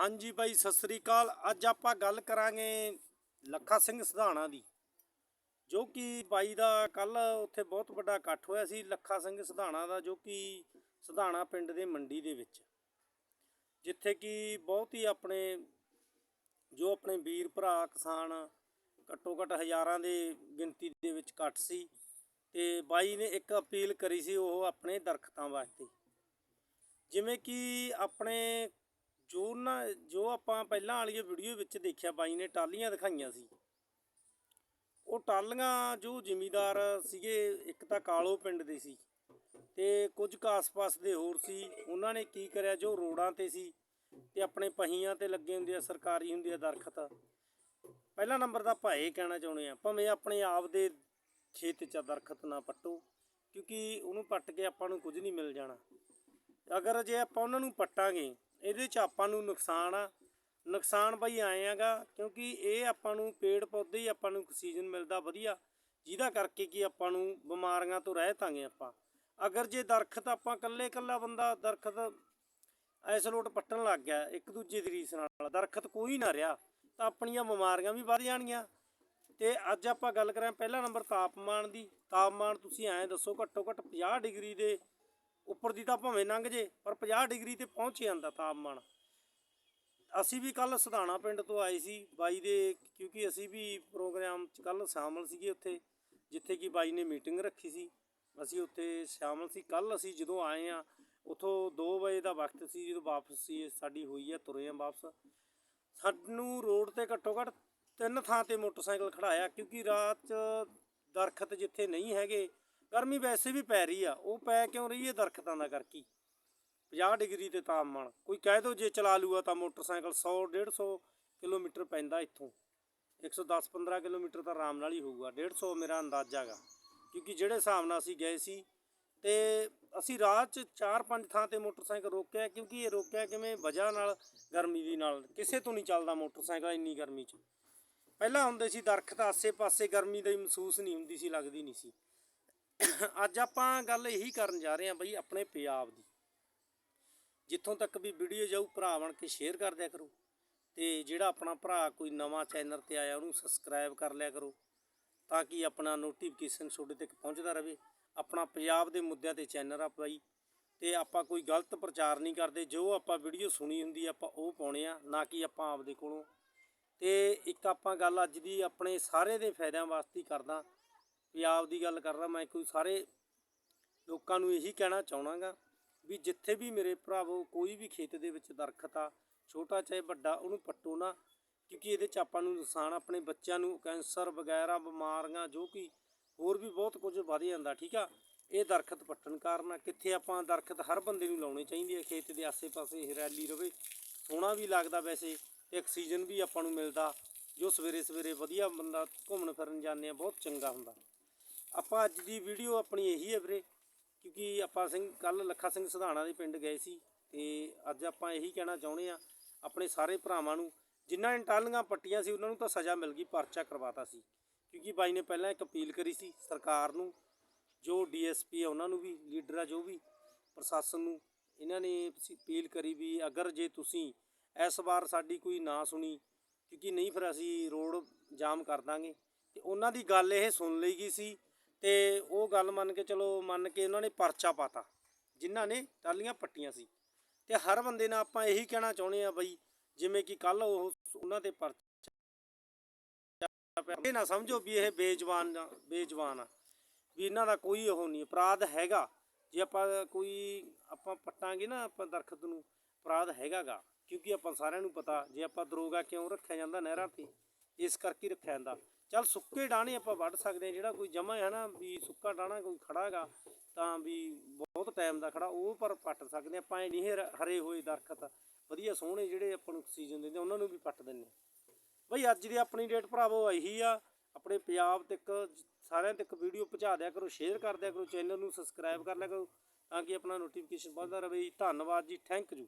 ਹਾਂਜੀ ਬਾਈ ਸਤਿ ਸ੍ਰੀ ਅਕਾਲ। ਅੱਜ ਆਪਾਂ ਗੱਲ ਕਰਾਂਗੇ ਲੱਖਾ ਸਿੰਘ ਸਿਧਾਣਾ ਦੀ, ਜੋ ਕਿ ਬਾਈ ਦਾ ਕੱਲ ਉੱਥੇ ਬਹੁਤ ਵੱਡਾ ਇਕੱਠ ਹੋਇਆ ਸੀ, ਲੱਖਾ ਸਿੰਘ ਸਿਧਾਣਾ ਦਾ, ਜੋ ਕਿ ਸਿਧਾਣਾ ਪਿੰਡ ਦੇ ਮੰਡੀ ਦੇ ਵਿੱਚ, ਜਿੱਥੇ ਕਿ ਬਹੁਤ ਹੀ ਆਪਣੇ, ਜੋ ਆਪਣੇ ਵੀਰ ਭਰਾ ਕਿਸਾਨ ਘੱਟੋ ਘੱਟ ਹਜ਼ਾਰਾਂ ਦੇ ਗਿਣਤੀ ਦੇ ਵਿੱਚ ਇਕੱਠ ਸੀ ਤੇ ਬਾਈ ਨੇ ਇੱਕ ਅਪੀਲ ਕਰੀ ਸੀ ਉਹ ਆਪਣੇ ਦਰਖਤਾਂ ਵਾਸਤੇ, ਜਿਵੇਂ ਕਿ ਆਪਣੇ ਜੋ ਨਾ, ਜੋ ਆਪਾਂ ਪਹਿਲਾਂ ਵਾਲੀ ਵੀਡੀਓ ਵਿੱਚ ਦੇਖਿਆ ਬਾਈ ਨੇ ਟਾਲੀਆਂ ਦਿਖਾਈਆਂ ਸੀ। ਉਹ ਟਾਲੀਆਂ ਜੋ ਜ਼ਿਮੀਦਾਰ ਸੀਗੇ, ਇੱਕ ਤਾਂ ਕਾਲੋ ਪਿੰਡ ਦੇ ਸੀ ਤੇ ਕੁਝ ਕੁ ਆਸ-ਪਾਸ ਦੇ ਹੋਰ ਸੀ। ਉਹਨਾਂ ਨੇ ਕੀ ਕਰਿਆ, ਜੋ ਰੋਡਾਂ ਤੇ ਸੀ ਤੇ ਆਪਣੇ ਪਹੀਆਂ ਤੇ ਲੱਗੇ ਹੁੰਦੇ ਆ, ਸਰਕਾਰੀ ਹੁੰਦੇ ਆ ਦਰਖਤ। ਪਹਿਲਾ ਨੰਬਰ ਦਾ ਭਾਏ ਕਹਿਣਾ ਚਾਹੁੰਦੇ ਆ, ਭਾਵੇਂ ਆਪਣੇ ਆਪ ਦੇ ਖੇਤ 'ਚ ਦਰਖਤ ਨਾ ਪੱਟੋ, ਕਿਉਂਕਿ ਉਹਨੂੰ ਪੱਟ ਕੇ ਆਪਾਂ ਨੂੰ ਕੁਝ ਨਹੀਂ ਮਿਲ ਜਾਣਾ। ਅਗਰ ਜੇ ਆਪਾਂ ਉਹਨਾਂ ਨੂੰ ਪੱਟਾਂਗੇ ਇਹਦੇ 'ਚ ਆਪਾਂ ਨੂੰ ਨੁਕਸਾਨ ਆ। ਨੁਕਸਾਨ ਬਈ ਆਏ ਆਗਾ, ਕਿਉਂਕਿ ਇਹ ਆਪਾਂ ਨੂੰ ਪੇੜ ਪੌਦੇ ਹੀ ਆਪਾਂ ਨੂੰ ਆਕਸੀਜਨ ਮਿਲਦਾ ਵਧੀਆ, ਜਿਹਦਾ ਕਰਕੇ ਕਿ ਆਪਾਂ ਨੂੰ ਬਿਮਾਰੀਆਂ ਤੋਂ ਰਹਿਤ ਆਂਗੇ ਆਪਾਂ। ਅਗਰ ਜੇ ਦਰਖਤ ਆਪਾਂ ਇਕੱਲੇ ਇਕੱਲਾ ਬੰਦਾ, ਦਰਖਤ ਐਸ ਪੱਟਣ ਲੱਗ ਗਿਆ, ਇੱਕ ਦੂਜੇ ਦੀ ਰੀਸ ਨਾਲ, ਦਰਖਤ ਕੋਈ ਨਾ ਰਿਹਾ, ਤਾਂ ਆਪਣੀਆਂ ਬਿਮਾਰੀਆਂ ਵੀ ਵੱਧ ਜਾਣਗੀਆਂ। ਤੇ ਅੱਜ ਆਪਾਂ ਗੱਲ ਕਰਾਂ ਪਹਿਲਾ ਨੰਬਰ ਤਾਪਮਾਨ ਦੀ। ਤਾਪਮਾਨ ਤੁਸੀਂ ਐਂ ਦੱਸੋ, ਘੱਟੋ ਘੱਟ 50 ਡਿਗਰੀ ਦੇ ਉੱਪਰ ਦੀ ਤਾਂ ਭਾਵੇਂ ਲੰਘ ਜੇ, ਪਰ 50 ਡਿਗਰੀ ਤੇ ਪਹੁੰਚ ਜਾਂਦਾ ਤਾਪਮਾਨ। ਅਸੀਂ ਵੀ ਕੱਲ ਸਧਾਣਾ ਪਿੰਡ ਤੋਂ ਆਏ ਸੀ, ਬਾਈ ਦੇ, ਕਿਉਂਕਿ ਅਸੀਂ ਵੀ ਪ੍ਰੋਗਰਾਮ ਚ ਕੱਲ ਸ਼ਾਮਲ ਸੀਗੇ ਉੱਥੇ, ਜਿੱਥੇ ਕਿ ਬਾਈ ਨੇ ਮੀਟਿੰਗ ਰੱਖੀ ਸੀ। ਅਸੀਂ ਉੱਥੇ ਸ਼ਾਮਲ ਸੀ। ਕੱਲ ਅਸੀਂ ਜਦੋਂ ਆਏ ਆ ਉਥੋਂ 2 ਵਜੇ ਦਾ ਵਕਤ ਸੀ, ਜਦੋਂ ਵਾਪਸੀ ਸਾਡੀ ਹੋਈ ਹੈ, ਤੁਰੇ ਆ ਵਾਪਸ। ਸਾਨੂੰ ਰੋਡ ਤੇ ਘੱਟੋ ਘੱਟ ਤਿੰਨ ਥਾਂ ਤੇ ਮੋਟਰਸਾਈਕਲ ਖੜਾਇਆ ਕਿਉਂਕਿ ਰਾਤ 'ਚ ਦਰਖਤ ਜਿੱਥੇ ਨਹੀਂ ਹੈਗੇ ਗਰਮੀ ਵੈਸੇ ਵੀ ਪੈ ਰਹੀ ਆ, ਉਹ ਪੈ ਕਿਉਂ ਰਹੀ ਹੈ ਦਰਖਤਾਂ ਦਾ ਕਰਕੇ? 50 ਡਿਗਰੀ ਤੇ ਤਾਪਮਾਨ, ਕੋਈ ਕਹਿ ਦੋ ਜੇ ਚਲਾ ਲੂਆ ਤਾਂ ਮੋਟਰਸਾਈਕਲ 100 150 ਕਿਲੋਮੀਟਰ ਪੈਂਦਾ ਇੱਥੋਂ। 110 15 ਕਿਲੋਮੀਟਰ ਤਾਂ ਆਰਾਮ ਨਾਲ ਹੀ ਹੋਊਗਾ 150 ਮੇਰਾ ਅੰਦਾਜ਼ਾ ਗਾ ਕਿਉਂਕਿ ਜਿਹੜੇ ਹਿਸਾਬ ਨਾਲ ਅਸੀਂ ਗਏ ਸੀ, ਤੇ ਅਸੀਂ ਰਾਹ 'ਚ 4-5 ਥਾਂ ਤੇ ਮੋਟਰਸਾਈਕਲ ਰੋਕਿਆ, ਕਿਉਂਕਿ ਇਹ ਰੋਕਿਆ ਕਿਵੇਂ? ਵਜ੍ਹਾ ਨਾਲ ਗਰਮੀ ਦੀ ਨਾਲ, ਕਿਸੇ ਤੋਂ ਨਹੀਂ ਚੱਲਦਾ ਮੋਟਰਸਾਈਕਲ ਇੰਨੀ ਗਰਮੀ 'ਚ। ਪਹਿਲਾਂ ਹੁੰਦੇ ਸੀ ਦਰਖਤ ਆਸੇ-ਪਾਸੇ ਗਰਮੀ ਦਾ ਹੀ ਮਹਿਸੂਸ ਨਹੀਂ ਹੁੰਦੀ ਸੀ, ਲੱਗਦੀ ਨਹੀਂ ਸੀ। ਅੱਜ ਆਪਾਂ ਗੱਲ ਇਹੀ ਕਰਨ ਜਾ ਰਹੇ ਹਾਂ ਬਈ ਆਪਣੇ ਪੰਜਾਬ ਦੀ। ਜਿੱਥੋਂ ਤੱਕ ਵੀ ਵੀਡੀਓ ਜਾਊ, ਭਰਾ ਬਣ ਕੇ ਸ਼ੇਅਰ ਕਰ ਦਿਆ ਕਰੋ। ਤੇ ਜਿਹੜਾ ਆਪਣਾ ਭਰਾ ਕੋਈ ਨਵਾਂ ਚੈਨਲ ਤੇ ਆਇਆ, ਉਹਨੂੰ ਸਬਸਕ੍ਰਾਈਬ ਕਰ ਲਿਆ ਕਰੋ ਤਾਂ ਕਿ ਆਪਣਾ ਨੋਟੀਫਿਕੇਸ਼ਨ ਤੁਹਾਡੇ ਤੱਕ ਪਹੁੰਚਦਾ ਰਹੇ। ਆਪਣਾ ਪੰਜਾਬ ਦੇ ਮੁੱਦਿਆਂ ਤੇ ਚੈਨਲ ਆ ਬਾਈ। ਤੇ ਆਪਾਂ ਕੋਈ ਗਲਤ ਪ੍ਰਚਾਰ ਨਹੀਂ ਕਰਦੇ। ਜੋ ਆਪਾਂ ਵੀਡੀਓ ਸੁਣੀ ਹੁੰਦੀ ਆਪਾਂ ਉਹ ਪਾਉਣੇ ਆ, ਨਾ ਕਿ ਆਪਾਂ ਆਪਦੇ ਕੋਲੋਂ। ਤੇ ਇੱਕ ਆਪਾਂ ਗੱਲ ਅੱਜ ਦੀ ਆਪਣੇ ਸਾਰੇ ਦੇ ਫਾਇਦਿਆਂ ਵਾਸਤੇ ਕਰਦਾ। ਪੰਜਾਬ ਦੀ ਗੱਲ ਕਰਦਾ, ਮੈਂ ਕੋਈ ਸਾਰੇ ਲੋਕਾਂ ਨੂੰ ਇਹੀ ਕਹਿਣਾ ਚਾਹਣਾਗਾ ਵੀ ਜਿੱਥੇ ਵੀ ਮੇਰੇ ਭਰਾਵੋ ਕੋਈ ਵੀ ਖੇਤ ਦੇ ਵਿੱਚ ਦਰਖਤ ਆ, ਛੋਟਾ ਚਾਹੇ ਵੱਡਾ, ਉਹਨੂੰ ਪੱਟੋ ਨਾ, ਕਿਉਂਕਿ ਇਹਦੇ ਚ ਆਪਾਂ ਨੂੰ ਨੁਕਸਾਨ ਆਪਣੇ ਬੱਚਿਆਂ ਨੂੰ, ਕੈਂਸਰ ਵਗੈਰਾ, ਬਿਮਾਰੀਆਂ, ਜੋ ਕਿ ਹੋਰ ਵੀ ਬਹੁਤ ਕੁਝ ਵਧ ਜਾਂਦਾ, ਠੀਕ ਆ ਇਹ ਦਰਖਤ ਪੱਟਣ ਕਾਰਨ ਆ। ਕਿੱਥੇ ਆਪਾਂ ਦਰਖਤ ਹਰ ਬੰਦੇ ਨੂੰ ਲਾਉਣੇ ਚਾਹੀਦੇ ਆ, ਖੇਤ ਦੇ ਆਸੇ-ਪਾਸੇ ਹਰਿਆਲੀ ਰਵੇ, ਸੋਹਣਾ ਵੀ ਲੱਗਦਾ ਵੈਸੇ, ਤੇ ਆਕਸੀਜਨ ਵੀ ਆਪਾਂ ਨੂੰ ਮਿਲਦਾ, ਜੋ ਸਵੇਰੇ ਸਵੇਰੇ ਵਧੀਆ ਬੰਦਾ ਘੁੰਮਣ ਫਿਰਨ ਜਾਂਦੇ ਆ, ਬਹੁਤ ਚੰਗਾ ਹੁੰਦਾ ਆਪਾਂ ਅੱਜ ਦੀ ਵੀਡੀਓ ਆਪਣੀ ਇਹੀ ਹੈ ਵੀਰੇ, ਕਿਉਂਕਿ ਆਪਾਂ ਸਿੰਘ ਕੱਲ ਲੱਖਾ ਸਿੰਘ ਸਿਧਾਣਾ ਦੇ ਪਿੰਡ ਗਏ ਸੀ ਤੇ ਅੱਜ ਆਪਾਂ ਇਹੀ ਕਹਿਣਾ ਚਾਹੁੰਦੇ ਆ ਆਪਣੇ ਸਾਰੇ ਭਰਾਵਾਂ ਨੂੰ, ਜਿਨ੍ਹਾਂ ਨੇ ਪੱਟੀਆਂ ਸੀ, ਉਹਨਾਂ ਨੂੰ ਤਾਂ ਸਜ਼ਾ ਮਿਲ ਗਈ, ਪਰਚਾ ਕਰਵਾਤਾ ਸੀ। ਕਿਉਂਕਿ ਬਾਈ ਨੇ ਪਹਿਲਾਂ ਇੱਕ ਅਪੀਲ ਕਰੀ ਸੀ ਸਰਕਾਰ ਨੂੰ, ਜੋ ਡੀਐਸਪੀ ਆ ਉਹਨਾਂ ਨੂੰ ਵੀ, ਲੀਡਰ ਆ ਜੋ ਵੀ ਪ੍ਰਸ਼ਾਸਨ ਨੂੰ, ਇਹਨਾਂ ਨੇ ਅਪੀਲ ਕਰੀ ਵੀ ਅਗਰ ਜੇ ਤੁਸੀਂ ਇਸ ਵਾਰ ਸਾਡੀ ਕੋਈ ਨਾ ਸੁਣੀ, ਕਿਉਂਕਿ ਨਹੀਂ ਫਿਰ ਅਸੀਂ ਰੋਡ ਜਾਮ ਕਰ ਦਾਂਗੇ। ਤੇ ਉਹਨਾਂ ਦੀ ਗੱਲ ਇਹ ਸੁਣ ਲਈ ਗਈ ਸੀ ਤੇ ਉਹ ਗੱਲ ਮੰਨ ਕੇ ਚਲੋ, ਮੰਨ ਕੇ ਉਹਨਾਂ ਨੇ ਪਰਚਾ ਪਾਤਾ। ਜਿਨ੍ਹਾਂ ਨੇ ਟਾਲੀਆਂ ਪੱਟੀਆਂ ਸੀ। ਤੇ ਹਰ ਬੰਦੇ ਨਾਲ ਆਪਾਂ ਇਹੀ ਕਹਿਣਾ ਚਾਹੁੰਦੇ ਆ ਬਈ, ਜਿਵੇਂ ਕਿ ਕੱਲ ਉਹ ਉਹਨਾਂ ਤੇ ਪਰਚਾ ਇਹ ਨਾ ਸਮਝੋ ਵੀ ਇਹ ਬੇਜ਼ਬਾਨ ਬੇਜ਼ਬਾਨ ਆ। ਵੀ ਇਹਨਾਂ ਦਾ ਕੋਈ ਉਹ ਨਹੀਂ, ਅਪਰਾਧ ਹੈਗਾ। ਜੇ ਆਪਾਂ ਕੋਈ, ਆਪਾਂ ਪੱਟਾਂਗੇ ਨਾ ਆਪਾਂ ਦਰਖਤ ਨੂੰ, ਅਪਰਾਧ ਹੈਗਾਗਾ। ਕਿਉਂਕਿ ਆਪਾਂ ਸਾਰਿਆਂ ਨੂੰ ਪਤਾ, ਜੇ ਆਪਾਂ ਦਰੋਗਾ ਕਿਉਂ ਰੱਖਿਆ ਜਾਂਦਾ ਨਹਿਰਾਂ ਤੇ? ਇਸ ਕਰਕੇ ਰੱਖਿਆ ਜਾਂਦਾ। ਚੱਲ ਸੁੱਕੇ ਡਾਣੇ ਆਪਾਂ ਵੱਢ ਸਕਦੇ ਹਾਂ, ਜਿਹੜਾ ਕੋਈ ਜਮਾ ਹੈ ਨਾ ਵੀ ਸੁੱਕਾ ਡਾਣਾ ਕੋਈ ਖੜਾਗਾ ਤਾਂ ਵੀ ਬਹੁਤ ਟਾਈਮ ਦਾ ਖੜਾ ਉਹ ਪਰ ਪੱਟ ਸਕਦੇ ਹਾਂ। ਆਪਾਂ ਨਹੀਂ ਹਰੇ ਹੋਏ ਦਰਖਤ, ਵਧੀਆ ਸੋਹਣੇ ਜਿਹੜੇ ਆਪਾਂ ਨੂੰ ਆਕਸੀਜਨ ਦਿੰਦੇ, ਉਹਨਾਂ ਨੂੰ ਵੀ ਪੱਟ ਦਿੰਦੇ ਬਈ ਅੱਜ ਦੀ ਆਪਣੀ ਡੇਟ ਭਰਾਵੋ ਇਹੀ ਆ, ਆਪਣੇ ਪੰਜਾਬ ਤੱਕ ਸਾਰਿਆਂ ਤੱਕ ਵੀਡੀਓ ਪਹੁੰਚਾ ਦਿਆ ਕਰੋ ਸ਼ੇਅਰ ਕਰ ਦਿਆ ਕਰੋ ਚੈਨਲ ਨੂੰ ਸਬਸਕ੍ਰਾਈਬ ਕਰ ਲਿਆ ਕਰੋ, ਤਾਂ ਕਿ ਆਪਣਾ ਨੋਟੀਫਿਕੇਸ਼ਨ ਵੱਧਦਾ ਰਹੇ। ਧੰਨਵਾਦ ਜੀ ਥੈਂਕ ਯੂ